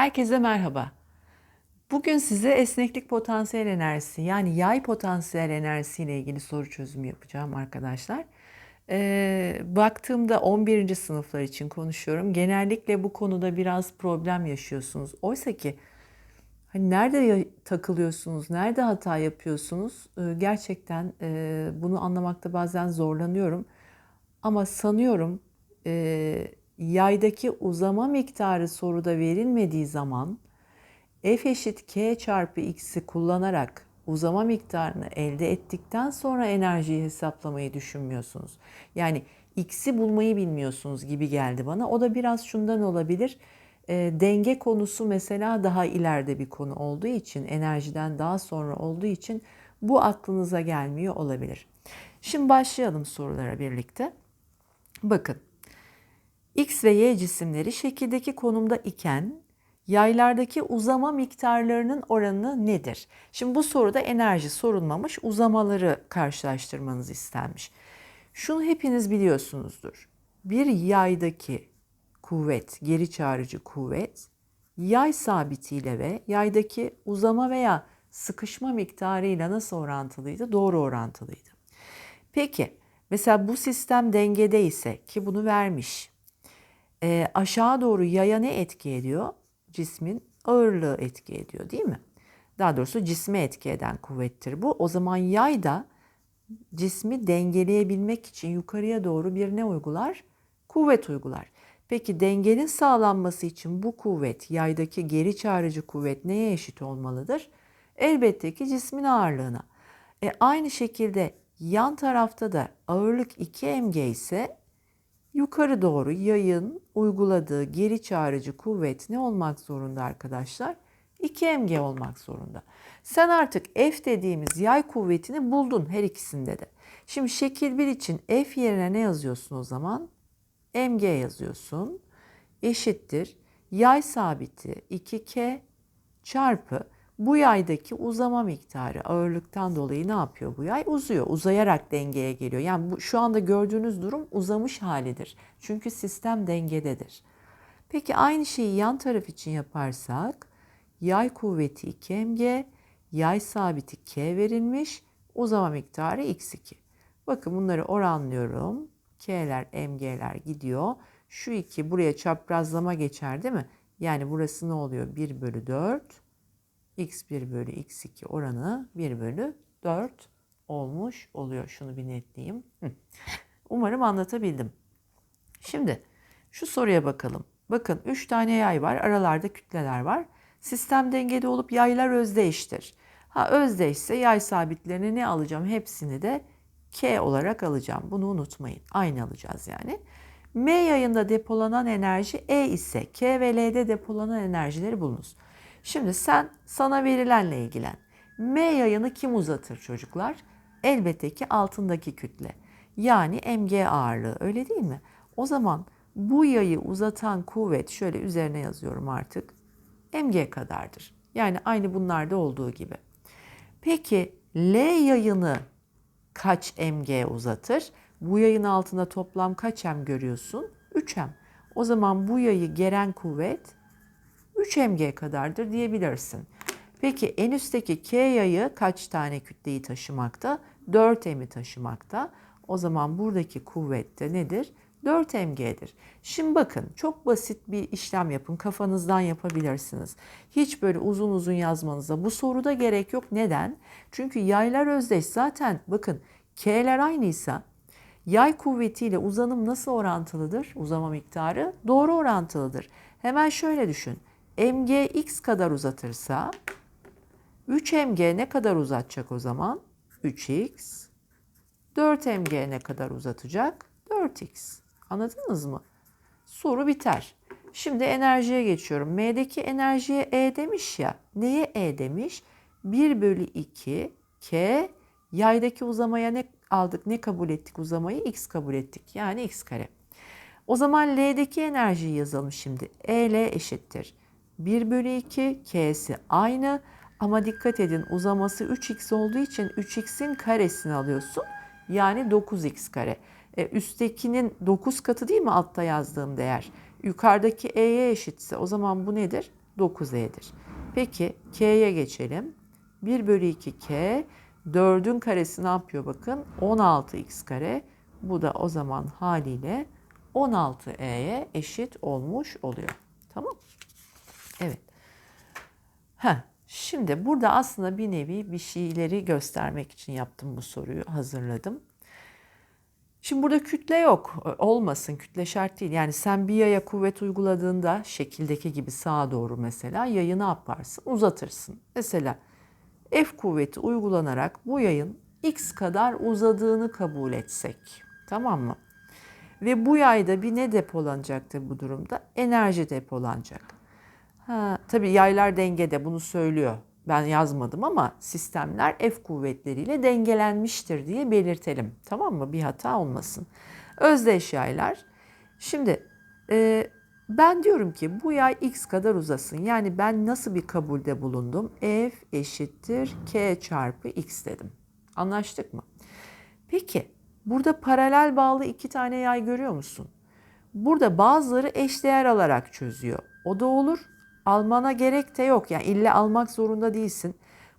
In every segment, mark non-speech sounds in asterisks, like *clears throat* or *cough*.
Herkese merhaba. Bugün size esneklik potansiyel enerjisi yani yay potansiyel enerjisi ile ilgili soru çözümü yapacağım arkadaşlar. Ee, baktığımda 11. sınıflar için konuşuyorum. Genellikle bu konuda biraz problem yaşıyorsunuz. Oysa ki hani nerede takılıyorsunuz, nerede hata yapıyorsunuz Ee, gerçekten e, bunu anlamakta bazen zorlanıyorum. Ama sanıyorum e, yaydaki uzama miktarı soruda verilmediği zaman f eşit k çarpı x'i kullanarak uzama miktarını elde ettikten sonra enerjiyi hesaplamayı düşünmüyorsunuz. Yani x'i bulmayı bilmiyorsunuz gibi geldi bana. O da biraz şundan olabilir. E, denge konusu mesela daha ileride bir konu olduğu için, enerjiden daha sonra olduğu için bu aklınıza gelmiyor olabilir. Şimdi başlayalım sorulara birlikte. Bakın, X ve Y cisimleri şekildeki konumda iken yaylardaki uzama miktarlarının oranı nedir? Şimdi bu soruda enerji sorulmamış, uzamaları karşılaştırmanız istenmiş. Şunu hepiniz biliyorsunuzdur. Bir yaydaki kuvvet, geri çağrıcı kuvvet, yay sabitiyle ve yaydaki uzama veya sıkışma miktarıyla nasıl orantılıydı? Doğru orantılıydı. Peki, mesela bu sistem dengede ise ki bunu vermiş, e, aşağı doğru yaya ne etki ediyor? Cismin ağırlığı etki ediyor değil mi? Daha doğrusu cisme etki eden kuvvettir bu. O zaman yay da cismi dengeleyebilmek için yukarıya doğru bir ne uygular? Kuvvet uygular. Peki dengenin sağlanması için bu kuvvet, yaydaki geri çağrıcı kuvvet neye eşit olmalıdır? Elbette ki cismin ağırlığına. E aynı şekilde yan tarafta da ağırlık 2 mg ise yukarı doğru yayın uyguladığı geri çağrıcı kuvvet ne olmak zorunda arkadaşlar? 2 mg olmak zorunda. Sen artık F dediğimiz yay kuvvetini buldun her ikisinde de. Şimdi şekil 1 için F yerine ne yazıyorsun o zaman? mg yazıyorsun. Eşittir. Yay sabiti 2k çarpı bu yaydaki uzama miktarı ağırlıktan dolayı ne yapıyor bu yay? Uzuyor. Uzayarak dengeye geliyor. Yani bu, şu anda gördüğünüz durum uzamış halidir. Çünkü sistem dengededir. Peki aynı şeyi yan taraf için yaparsak yay kuvveti 2 mg, yay sabiti k verilmiş, uzama miktarı x2. Bakın bunları oranlıyorum. K'ler, MG'ler gidiyor. Şu iki buraya çaprazlama geçer değil mi? Yani burası ne oluyor? 1 bölü 4. x1 bölü x2 oranı 1 bölü 4 olmuş oluyor. Şunu bir netleyeyim. Umarım anlatabildim. Şimdi şu soruya bakalım. Bakın 3 tane yay var. Aralarda kütleler var. Sistem dengede olup yaylar özdeştir. Ha özdeşse yay sabitlerini ne alacağım? Hepsini de K olarak alacağım. Bunu unutmayın. Aynı alacağız yani. M yayında depolanan enerji E ise K ve L'de depolanan enerjileri bulunuz. Şimdi sen sana verilenle ilgilen. M yayını kim uzatır çocuklar? Elbette ki altındaki kütle. Yani mg ağırlığı öyle değil mi? O zaman bu yayı uzatan kuvvet şöyle üzerine yazıyorum artık. mg kadardır. Yani aynı bunlarda olduğu gibi. Peki L yayını kaç mg uzatır? Bu yayın altında toplam kaç m görüyorsun? 3m. O zaman bu yayı geren kuvvet 3 mg kadardır diyebilirsin. Peki en üstteki K yayı kaç tane kütleyi taşımakta? 4 m'i taşımakta. O zaman buradaki kuvvet nedir? 4 mg'dir. Şimdi bakın çok basit bir işlem yapın. Kafanızdan yapabilirsiniz. Hiç böyle uzun uzun yazmanıza bu soruda gerek yok. Neden? Çünkü yaylar özdeş. Zaten bakın K'ler aynıysa yay kuvvetiyle uzanım nasıl orantılıdır? Uzama miktarı doğru orantılıdır. Hemen şöyle düşün. Mg x kadar uzatırsa 3 mg ne kadar uzatacak o zaman? 3x. 4 mg ne kadar uzatacak? 4x. Anladınız mı? Soru biter. Şimdi enerjiye geçiyorum. M'deki enerjiye E demiş ya. Neye E demiş? 1 bölü 2 K yaydaki uzamaya ne aldık? Ne kabul ettik uzamayı? X kabul ettik. Yani x kare. O zaman L'deki enerjiyi yazalım şimdi. EL eşittir. 1 bölü 2 K'si aynı ama dikkat edin uzaması 3x olduğu için 3x'in karesini alıyorsun. Yani 9x kare. E, üsttekinin 9 katı değil mi altta yazdığım değer? Yukarıdaki e'ye eşitse o zaman bu nedir? 9E'dir. Peki K'ye geçelim. 1 bölü 2K 4'ün karesi ne yapıyor bakın? 16x kare. Bu da o zaman haliyle 16E'ye eşit olmuş oluyor. Tamam Evet. Heh, şimdi burada aslında bir nevi bir şeyleri göstermek için yaptım bu soruyu hazırladım. Şimdi burada kütle yok. Olmasın kütle şart değil. Yani sen bir yaya kuvvet uyguladığında şekildeki gibi sağa doğru mesela yayı ne yaparsın? Uzatırsın. Mesela F kuvveti uygulanarak bu yayın x kadar uzadığını kabul etsek. Tamam mı? Ve bu yayda bir ne depolanacaktır bu durumda? Enerji depolanacak. Ha, tabii yaylar dengede bunu söylüyor. Ben yazmadım ama sistemler F kuvvetleriyle dengelenmiştir diye belirtelim. Tamam mı? Bir hata olmasın. Özdeş yaylar. Şimdi e, ben diyorum ki bu yay x kadar uzasın. Yani ben nasıl bir kabulde bulundum? F eşittir k çarpı x dedim. Anlaştık mı? Peki burada paralel bağlı iki tane yay görüyor musun? Burada bazıları eşdeğer alarak çözüyor. O da olur. Almana gerek de yok. Yani ille almak zorunda değilsin.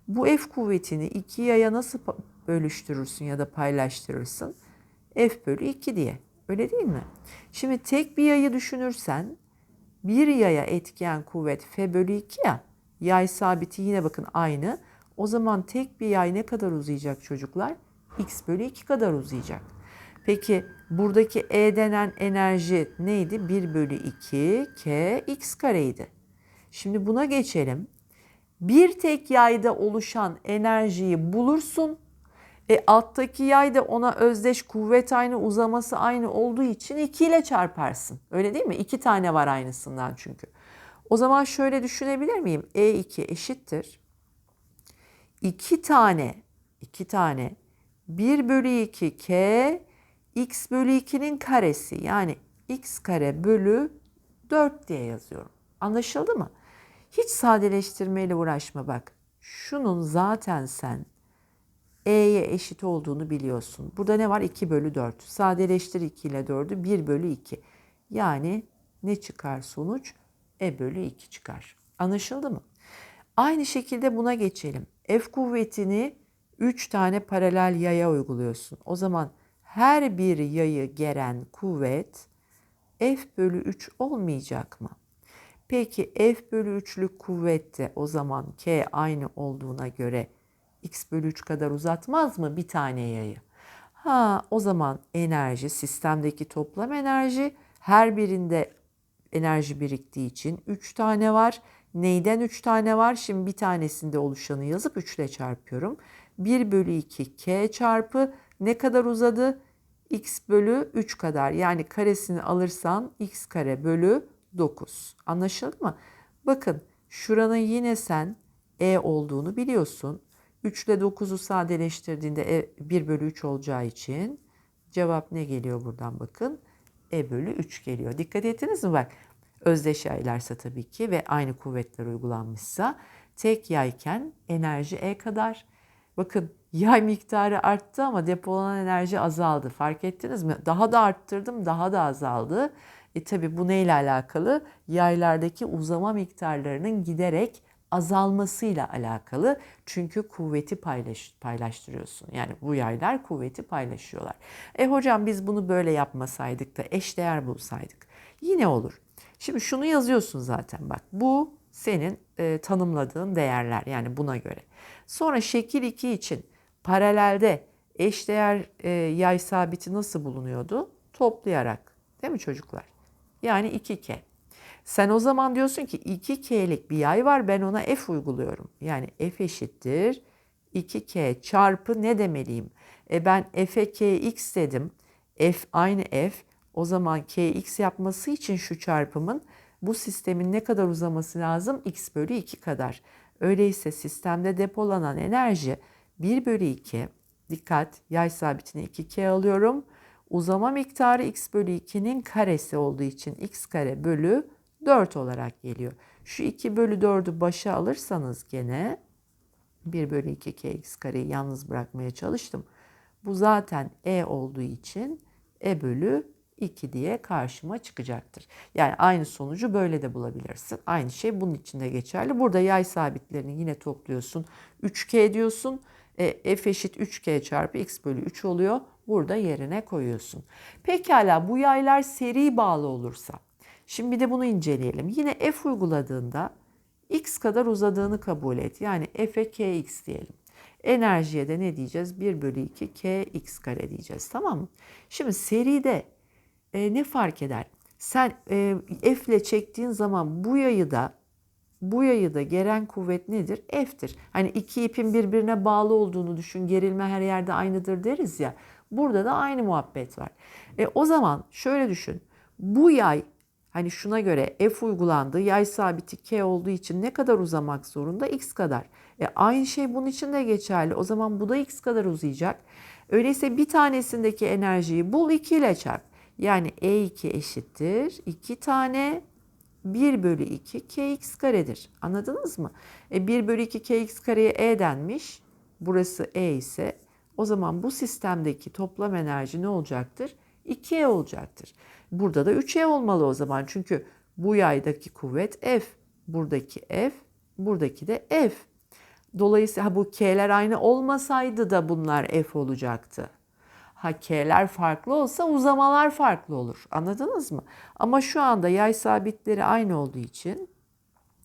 Bu F kuvvetini iki yaya nasıl bölüştürürsün ya da paylaştırırsın? F bölü 2 diye. Öyle değil mi? Şimdi tek bir yayı düşünürsen bir yaya etken kuvvet F bölü 2 ya. Yay sabiti yine bakın aynı. O zaman tek bir yay ne kadar uzayacak çocuklar? X bölü 2 kadar uzayacak. Peki buradaki E denen enerji neydi? 1 bölü 2 K X kareydi. Şimdi buna geçelim. Bir tek yayda oluşan enerjiyi bulursun. E alttaki yay da ona özdeş kuvvet aynı uzaması aynı olduğu için 2 ile çarparsın. Öyle değil mi? 2 tane var aynısından çünkü. O zaman şöyle düşünebilir miyim? E2 eşittir. 2 tane 2 tane 1 bölü 2 k x bölü 2'nin karesi yani x kare bölü 4 diye yazıyorum. Anlaşıldı mı? Hiç sadeleştirmeyle uğraşma bak. Şunun zaten sen E'ye eşit olduğunu biliyorsun. Burada ne var? 2 bölü 4. Sadeleştir 2 ile 4'ü 1 bölü 2. Yani ne çıkar sonuç? E bölü 2 çıkar. Anlaşıldı mı? Aynı şekilde buna geçelim. F kuvvetini 3 tane paralel yaya uyguluyorsun. O zaman her bir yayı geren kuvvet F bölü 3 olmayacak mı? Peki F bölü 3'lük kuvvette o zaman K aynı olduğuna göre x bölü 3 kadar uzatmaz mı bir tane yayı? Ha o zaman enerji sistemdeki toplam enerji her birinde enerji biriktiği için 3 tane var. Neyden 3 tane var? Şimdi bir tanesinde oluşanı yazıp 3 ile çarpıyorum. 1 bölü 2 k çarpı ne kadar uzadı? x bölü 3 kadar. Yani karesini alırsan x kare bölü 9. Anlaşıldı mı? Bakın şuranın yine sen e olduğunu biliyorsun. 3 ile 9'u sadeleştirdiğinde e 1 bölü 3 olacağı için cevap ne geliyor buradan bakın? E bölü 3 geliyor. Dikkat ettiniz mi bak? Özdeş yaylarsa tabii ki ve aynı kuvvetler uygulanmışsa tek yayken enerji E kadar. Bakın yay miktarı arttı ama depolanan enerji azaldı. Fark ettiniz mi? Daha da arttırdım, daha da azaldı. E tabi bu neyle alakalı? Yaylardaki uzama miktarlarının giderek azalmasıyla alakalı. Çünkü kuvveti paylaş, paylaştırıyorsun. Yani bu yaylar kuvveti paylaşıyorlar. E hocam biz bunu böyle yapmasaydık da eşdeğer bulsaydık. Yine olur. Şimdi şunu yazıyorsun zaten bak. Bu senin e, tanımladığın değerler yani buna göre. Sonra şekil 2 için paralelde eşdeğer e, yay sabiti nasıl bulunuyordu? Toplayarak. Değil mi çocuklar? Yani 2K. Sen o zaman diyorsun ki 2K'lik bir yay var ben ona F uyguluyorum. Yani F eşittir 2K çarpı ne demeliyim? E ben F'e Kx dedim. F aynı F. O zaman Kx yapması için şu çarpımın bu sistemin ne kadar uzaması lazım? X bölü 2 kadar. Öyleyse sistemde depolanan enerji 1 bölü 2. Dikkat yay sabitini 2K alıyorum. Uzama miktarı x bölü 2'nin karesi olduğu için x kare bölü 4 olarak geliyor. Şu 2 bölü 4'ü başa alırsanız gene 1 bölü 2 kx kareyi yalnız bırakmaya çalıştım. Bu zaten e olduğu için e bölü 2 diye karşıma çıkacaktır. Yani aynı sonucu böyle de bulabilirsin. Aynı şey bunun için de geçerli. Burada yay sabitlerini yine topluyorsun. 3K diyorsun. E, f eşit 3K çarpı x bölü 3 oluyor. Burada yerine koyuyorsun. Pekala bu yaylar seri bağlı olursa. Şimdi bir de bunu inceleyelim. Yine f uyguladığında x kadar uzadığını kabul et. Yani f'e kx diyelim. Enerjiye de ne diyeceğiz? 1 bölü 2 kx kare diyeceğiz tamam mı? Şimdi seride e, ne fark eder? Sen e, f ile çektiğin zaman bu yayı da bu yayı da geren kuvvet nedir? F'tir. Hani iki ipin birbirine bağlı olduğunu düşün. Gerilme her yerde aynıdır deriz ya. Burada da aynı muhabbet var. E, o zaman şöyle düşün. Bu yay hani şuna göre F uygulandı. Yay sabiti K olduğu için ne kadar uzamak zorunda? X kadar. E, aynı şey bunun için de geçerli. O zaman bu da X kadar uzayacak. Öyleyse bir tanesindeki enerjiyi bul 2 ile çarp. Yani E2 eşittir. 2 tane 1 bölü 2 kx karedir. Anladınız mı? E 1 bölü 2 kx kareye e denmiş. Burası e ise o zaman bu sistemdeki toplam enerji ne olacaktır? 2e olacaktır. Burada da 3e olmalı o zaman. Çünkü bu yaydaki kuvvet F. Buradaki F, buradaki de F. Dolayısıyla bu K'ler aynı olmasaydı da bunlar F olacaktı. Ha K'ler farklı olsa uzamalar farklı olur. Anladınız mı? Ama şu anda yay sabitleri aynı olduğu için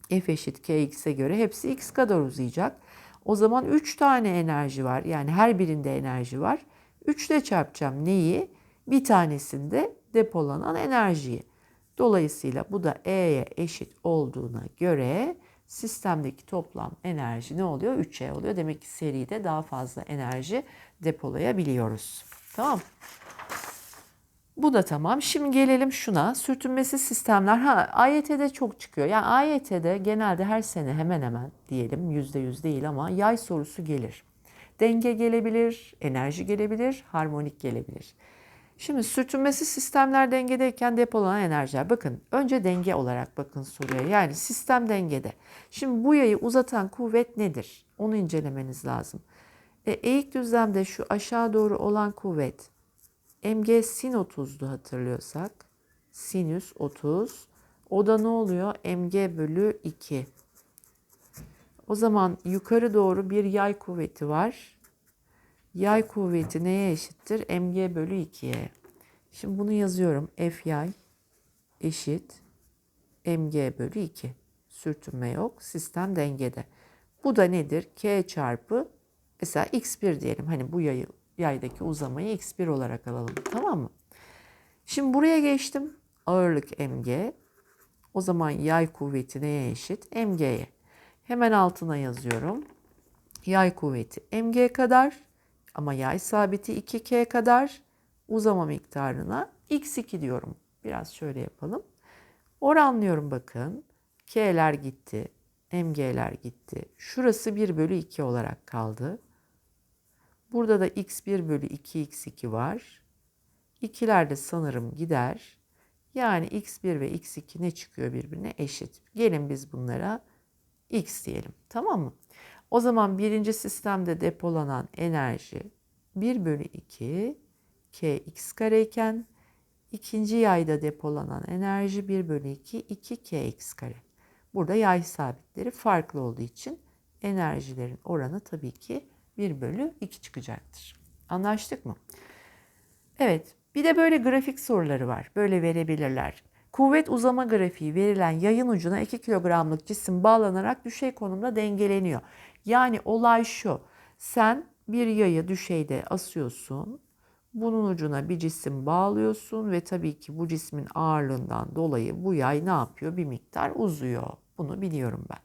F eşit Kx'e göre hepsi X kadar uzayacak. O zaman 3 tane enerji var. Yani her birinde enerji var. 3 ile çarpacağım neyi? Bir tanesinde depolanan enerjiyi. Dolayısıyla bu da E'ye eşit olduğuna göre sistemdeki toplam enerji ne oluyor? 3E oluyor. Demek ki seride daha fazla enerji depolayabiliyoruz. Tamam bu da tamam. Şimdi gelelim şuna. Sürtünmesiz sistemler. Ha AYT'de çok çıkıyor. Yani AYT'de genelde her sene hemen hemen diyelim yüzde yüz değil ama yay sorusu gelir. Denge gelebilir, enerji gelebilir, harmonik gelebilir. Şimdi sürtünmesiz sistemler dengedeyken depolanan enerjiler. Bakın önce denge olarak bakın soruya. Yani sistem dengede. Şimdi bu yayı uzatan kuvvet nedir? Onu incelemeniz lazım. E, eğik düzlemde şu aşağı doğru olan kuvvet mg sin 30'du hatırlıyorsak. Sinüs 30. O da ne oluyor? mg bölü 2. O zaman yukarı doğru bir yay kuvveti var. Yay kuvveti neye eşittir? mg bölü 2'ye. Şimdi bunu yazıyorum. F yay eşit mg bölü 2. Sürtünme yok. Sistem dengede. Bu da nedir? K çarpı mesela x1 diyelim. Hani bu yayı yaydaki uzamayı x1 olarak alalım. Tamam mı? Şimdi buraya geçtim. Ağırlık mg. O zaman yay kuvveti neye eşit? mg'ye. Hemen altına yazıyorum. Yay kuvveti mg kadar ama yay sabiti 2k kadar uzama miktarına x2 diyorum. Biraz şöyle yapalım. Oranlıyorum bakın. K'ler gitti. MG'ler gitti. Şurası 1 bölü 2 olarak kaldı. Burada da x1 bölü 2x2 var. İkiler de sanırım gider. Yani x1 ve x2 ne çıkıyor birbirine eşit. Gelin biz bunlara x diyelim. Tamam mı? O zaman birinci sistemde depolanan enerji 1 bölü 2 kx kareyken ikinci yayda depolanan enerji 1 bölü 2 2 kx kare. Burada yay sabitleri farklı olduğu için enerjilerin oranı tabii ki 1 bölü 2 çıkacaktır. Anlaştık mı? Evet, bir de böyle grafik soruları var. Böyle verebilirler. Kuvvet uzama grafiği verilen yayın ucuna 2 kilogramlık cisim bağlanarak düşey konumda dengeleniyor. Yani olay şu. Sen bir yayı düşeyde asıyorsun. Bunun ucuna bir cisim bağlıyorsun ve tabii ki bu cismin ağırlığından dolayı bu yay ne yapıyor? Bir miktar uzuyor. Bunu biliyorum ben.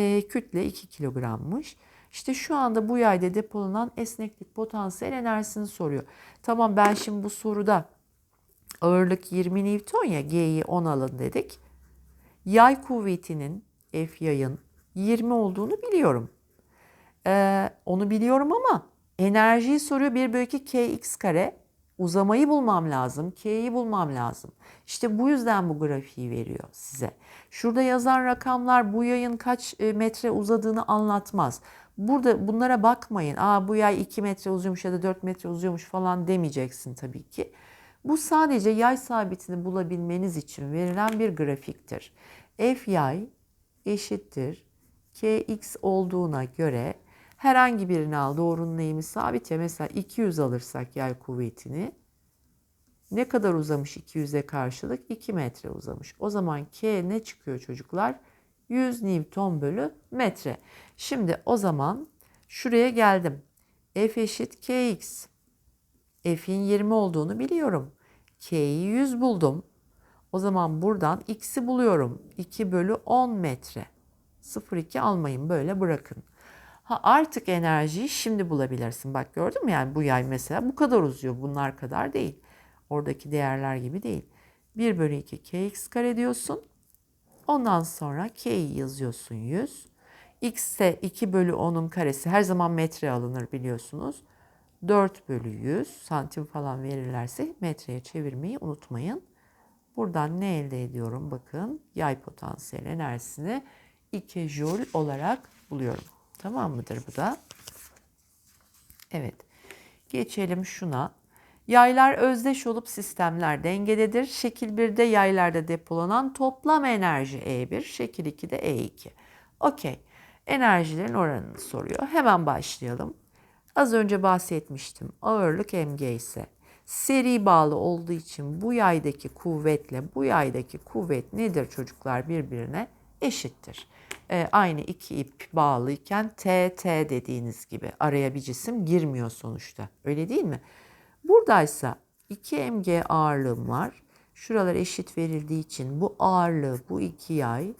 E, kütle 2 kilogrammış. İşte şu anda bu yayda depolanan esneklik potansiyel enerjisini soruyor. Tamam ben şimdi bu soruda ağırlık 20 Newton ya G'yi 10 alın dedik. Yay kuvvetinin F yayın 20 olduğunu biliyorum. Ee, onu biliyorum ama enerjiyi soruyor 1 bölü 2 kx kare. Uzamayı bulmam lazım. K'yi bulmam lazım. İşte bu yüzden bu grafiği veriyor size. Şurada yazan rakamlar bu yayın kaç e, metre uzadığını anlatmaz. Burada bunlara bakmayın. Aa bu yay 2 metre uzuyormuş ya da 4 metre uzuyormuş falan demeyeceksin tabii ki. Bu sadece yay sabitini bulabilmeniz için verilen bir grafiktir. F yay eşittir kx olduğuna göre herhangi birini al doğrunun eğimi sabit ya mesela 200 alırsak yay kuvvetini ne kadar uzamış 200'e karşılık? 2 metre uzamış. O zaman K ne çıkıyor çocuklar? 100 Newton bölü metre. Şimdi o zaman şuraya geldim. F eşit Kx. F'in 20 olduğunu biliyorum. K'yi 100 buldum. O zaman buradan x'i buluyorum. 2 bölü 10 metre. 0,2 almayın böyle bırakın. Ha artık enerjiyi şimdi bulabilirsin. Bak gördün mü yani bu yay mesela bu kadar uzuyor. Bunlar kadar değil. Oradaki değerler gibi değil. 1 bölü 2 kx kare diyorsun. Ondan sonra k'yi yazıyorsun 100. x ise 2 bölü 10'un karesi her zaman metre alınır biliyorsunuz. 4 bölü 100 santim falan verirlerse metreye çevirmeyi unutmayın. Buradan ne elde ediyorum? Bakın yay potansiyel enerjisini 2 joule olarak buluyorum. Tamam mıdır bu da? Evet. Geçelim şuna. Yaylar özdeş olup sistemler dengededir. Şekil 1'de yaylarda depolanan toplam enerji E1, şekil 2'de E2. Okey. Enerjilerin oranını soruyor. Hemen başlayalım. Az önce bahsetmiştim. Ağırlık mg ise seri bağlı olduğu için bu yaydaki kuvvetle bu yaydaki kuvvet nedir çocuklar birbirine eşittir. Ee, aynı iki ip bağlıyken T, T dediğiniz gibi araya bir cisim girmiyor sonuçta. Öyle değil mi? Buradaysa 2 mg ağırlığım var. Şuralar eşit verildiği için bu ağırlığı bu iki yay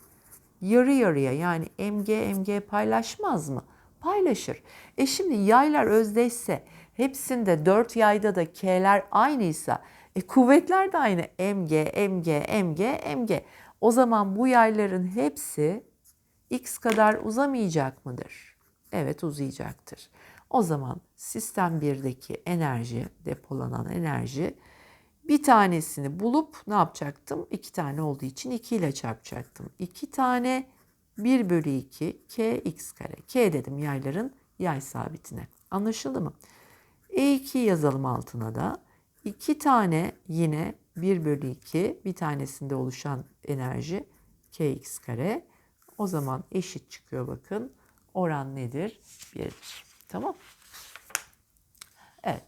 yarı yarıya yani mg mg paylaşmaz mı? Paylaşır. E şimdi yaylar özdeşse hepsinde 4 yayda da k'ler aynıysa e kuvvetler de aynı mg mg mg mg. O zaman bu yayların hepsi x kadar uzamayacak mıdır? Evet uzayacaktır. O zaman sistem 1'deki enerji, depolanan enerji bir tanesini bulup ne yapacaktım? İki tane olduğu için 2 ile çarpacaktım. 2 tane 1 bölü 2 kx kare. K dedim yayların yay sabitine. Anlaşıldı mı? E2 yazalım altına da. 2 tane yine 1 bölü 2 bir tanesinde oluşan enerji kx kare. O zaman eşit çıkıyor bakın. Oran nedir? 1'dir. Tamam. Evet.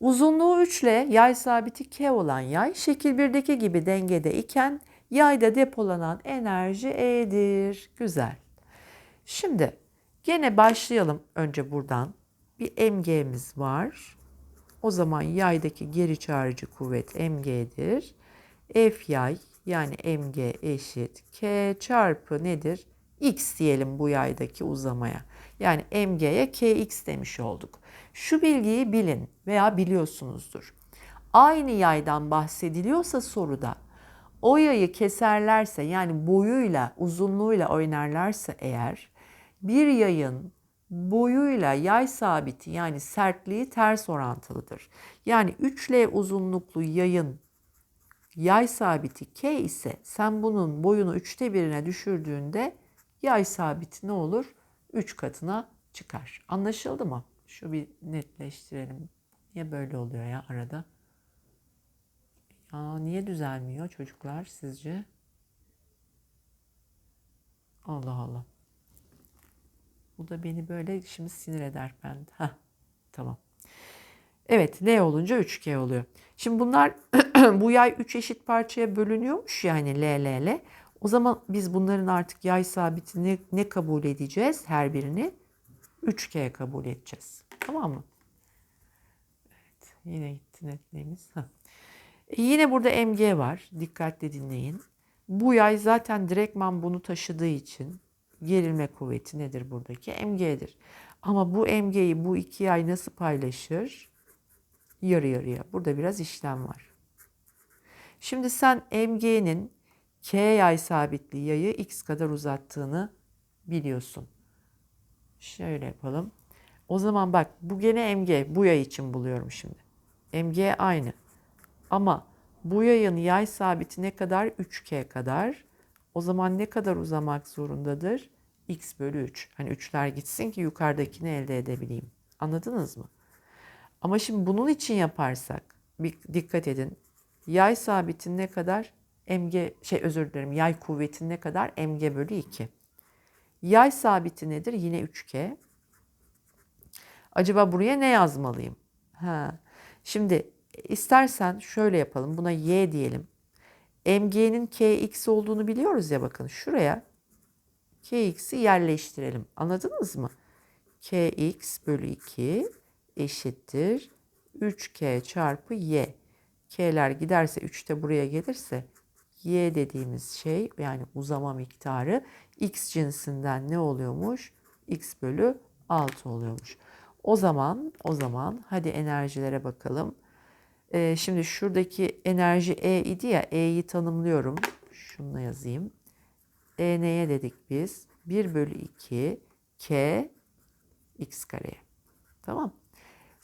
Uzunluğu 3 ile yay sabiti K olan yay şekil 1'deki gibi dengede iken yayda depolanan enerji E'dir. Güzel. Şimdi gene başlayalım önce buradan. Bir mg'miz var. O zaman yaydaki geri çağrıcı kuvvet mg'dir. F yay yani mg eşit k çarpı nedir? x diyelim bu yaydaki uzamaya. Yani mg'ye kx demiş olduk. Şu bilgiyi bilin veya biliyorsunuzdur. Aynı yaydan bahsediliyorsa soruda o yayı keserlerse yani boyuyla uzunluğuyla oynarlarsa eğer bir yayın boyuyla yay sabiti yani sertliği ters orantılıdır. Yani 3L uzunluklu yayın yay sabiti K ise sen bunun boyunu 3'te birine düşürdüğünde yay sabiti ne olur? 3 katına çıkar. Anlaşıldı mı? Şu bir netleştirelim. Niye böyle oluyor ya arada? Ya niye düzelmiyor çocuklar sizce? Allah Allah. Bu da beni böyle şimdi sinir eder bende. Heh, tamam. Evet L olunca 3G oluyor. Şimdi bunlar *clears throat* bu yay 3 eşit parçaya bölünüyormuş yani L, L, L. O zaman biz bunların artık yay sabitini ne kabul edeceğiz? Her birini 3G kabul edeceğiz. Tamam mı? Evet yine gitti netliğimiz. E yine burada MG var. Dikkatli dinleyin. Bu yay zaten direktman bunu taşıdığı için gerilme kuvveti nedir buradaki? MG'dir. Ama bu MG'yi bu iki yay nasıl paylaşır? Yarı yarıya. Burada biraz işlem var. Şimdi sen MG'nin K yay sabitli yayı X kadar uzattığını biliyorsun. Şöyle yapalım. O zaman bak bu gene MG. Bu yay için buluyorum şimdi. MG aynı. Ama bu yayın yay sabiti ne kadar? 3K kadar. O zaman ne kadar uzamak zorundadır? X bölü 3. Hani 3'ler gitsin ki yukarıdakini elde edebileyim. Anladınız mı? Ama şimdi bunun için yaparsak bir dikkat edin. Yay sabitin ne kadar? Mg şey özür dilerim. Yay kuvvetin ne kadar? Mg bölü 2. Yay sabiti nedir? Yine 3K. Acaba buraya ne yazmalıyım? Ha. Şimdi istersen şöyle yapalım. Buna y diyelim. MG'nin kx olduğunu biliyoruz ya bakın. Şuraya kx'i yerleştirelim. Anladınız mı? kx bölü 2 eşittir 3k çarpı y. k'ler giderse 3 de buraya gelirse y dediğimiz şey yani uzama miktarı x cinsinden ne oluyormuş? x bölü 6 oluyormuş. O zaman o zaman hadi enerjilere bakalım. Ee, şimdi şuradaki enerji E idi ya E'yi tanımlıyorum. Şununla yazayım. E neye dedik biz? 1 bölü 2 K x kareye. Tamam.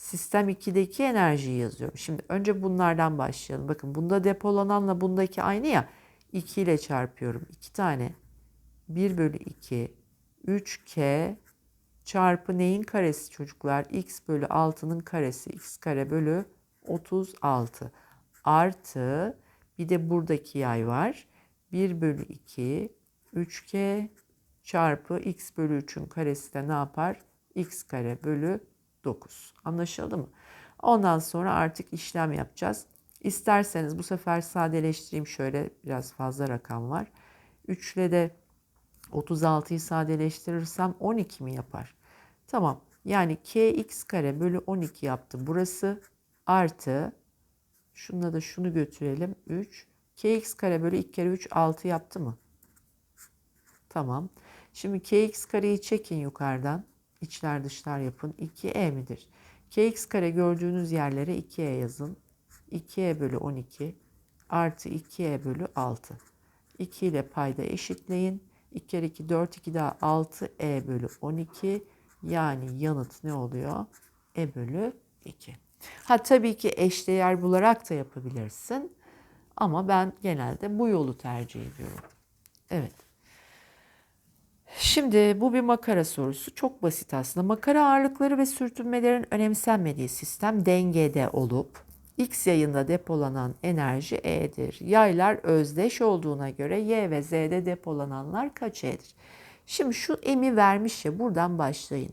Sistem 2'deki enerjiyi yazıyorum. Şimdi önce bunlardan başlayalım. Bakın bunda depolananla bundaki aynı ya. 2 ile çarpıyorum. 2 tane 1 bölü 2 3K çarpı neyin karesi çocuklar? X bölü 6'nın karesi. X kare bölü 36 artı bir de buradaki yay var. 1 bölü 2 3K çarpı x bölü 3'ün karesi de ne yapar? x kare bölü 9. Anlaşıldı mı? Ondan sonra artık işlem yapacağız. İsterseniz bu sefer sadeleştireyim şöyle biraz fazla rakam var. 3 ile de 36'yı sadeleştirirsem 12 mi yapar? Tamam. Yani kx kare bölü 12 yaptı burası. Artı şununla da şunu götürelim. 3. kx kare bölü 2 kere 3 6 yaptı mı? Tamam. Şimdi kx kareyi çekin yukarıdan. İçler dışlar yapın. 2e midir? kx kare gördüğünüz yerlere 2e yazın. 2e bölü 12 artı 2e bölü 6. 2 ile payda eşitleyin. 2 kere 2 4 2 daha 6 e bölü 12 yani yanıt ne oluyor? e bölü 2. Ha tabii ki eşdeğer bularak da yapabilirsin. Ama ben genelde bu yolu tercih ediyorum. Evet. Şimdi bu bir makara sorusu. Çok basit aslında. Makara ağırlıkları ve sürtünmelerin önemsenmediği sistem dengede olup X yayında depolanan enerji E'dir. Yaylar özdeş olduğuna göre Y ve Z'de depolananlar kaç E'dir? Şimdi şu M'i vermiş ya buradan başlayın.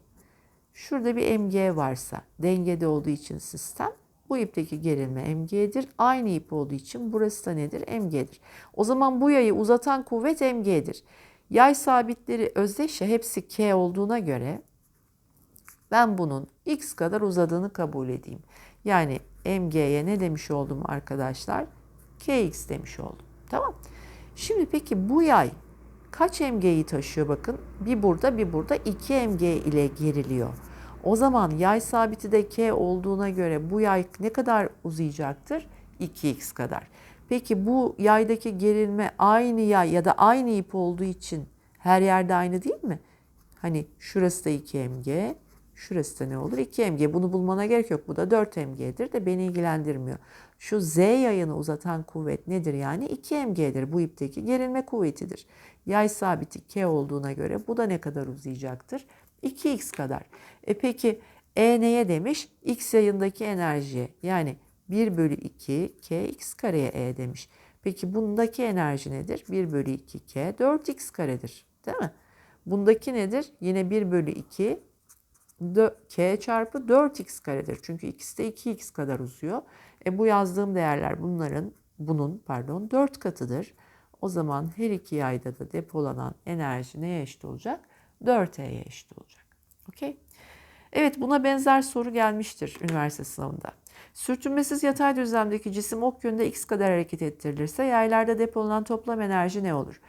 Şurada bir MG varsa dengede olduğu için sistem bu ipteki gerilme MG'dir. Aynı ip olduğu için burası da nedir? MG'dir. O zaman bu yayı uzatan kuvvet MG'dir. Yay sabitleri özdeş ya hepsi K olduğuna göre ben bunun X kadar uzadığını kabul edeyim. Yani MG'ye ne demiş oldum arkadaşlar? KX demiş oldum. Tamam. Şimdi peki bu yay kaç MG'yi taşıyor bakın. Bir burada bir burada 2 MG ile geriliyor. O zaman yay sabiti de K olduğuna göre bu yay ne kadar uzayacaktır? 2x kadar. Peki bu yaydaki gerilme aynı yay ya da aynı ip olduğu için her yerde aynı değil mi? Hani şurası da 2 mg, şurası da ne olur? 2 mg. Bunu bulmana gerek yok. Bu da 4 mg'dir de beni ilgilendirmiyor. Şu z yayını uzatan kuvvet nedir yani? 2 mg'dir. Bu ipteki gerilme kuvvetidir. Yay sabiti k olduğuna göre bu da ne kadar uzayacaktır? 2x kadar. E peki E neye demiş? X yayındaki enerjiye. Yani 1 bölü 2 k x kareye E demiş. Peki bundaki enerji nedir? 1 bölü 2 k 4x karedir. Değil mi? Bundaki nedir? Yine 1 bölü 2 k çarpı 4x karedir. Çünkü ikisi de 2x kadar uzuyor. E bu yazdığım değerler bunların bunun pardon 4 katıdır. O zaman her iki yayda da depolanan enerji neye eşit olacak? 4E'ye eşit olacak. Okey? Evet buna benzer soru gelmiştir üniversite sınavında. Sürtünmesiz yatay düzlemdeki cisim ok yönünde x kadar hareket ettirilirse yaylarda depolanan toplam enerji ne olur?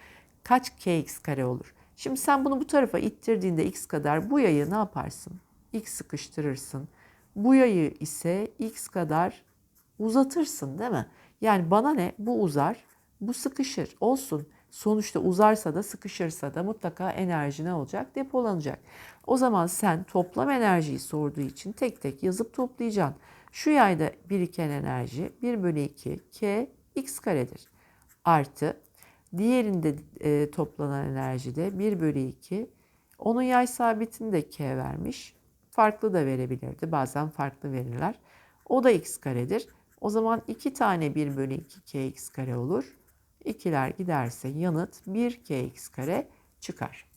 Kaç kx kare olur? Şimdi sen bunu bu tarafa ittirdiğinde x kadar bu yayı ne yaparsın? x sıkıştırırsın. Bu yayı ise x kadar uzatırsın değil mi? Yani bana ne? Bu uzar, bu sıkışır. Olsun. Sonuçta uzarsa da sıkışırsa da mutlaka enerji ne olacak? Depolanacak. O zaman sen toplam enerjiyi sorduğu için tek tek yazıp toplayacaksın. Şu yayda biriken enerji 1 bölü 2 k x karedir. Artı diğerinde e, toplanan enerji de 1 bölü 2. Onun yay sabitini de k vermiş. Farklı da verebilirdi. Bazen farklı verirler. O da x karedir. O zaman 2 tane 1 bölü 2 kx kare olur. İkiler giderse yanıt 1 kx kare çıkar.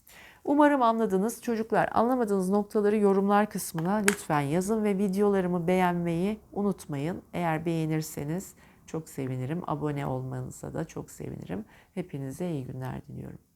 Umarım anladınız. Çocuklar anlamadığınız noktaları yorumlar kısmına lütfen yazın ve videolarımı beğenmeyi unutmayın. Eğer beğenirseniz çok sevinirim. Abone olmanıza da çok sevinirim. Hepinize iyi günler diliyorum.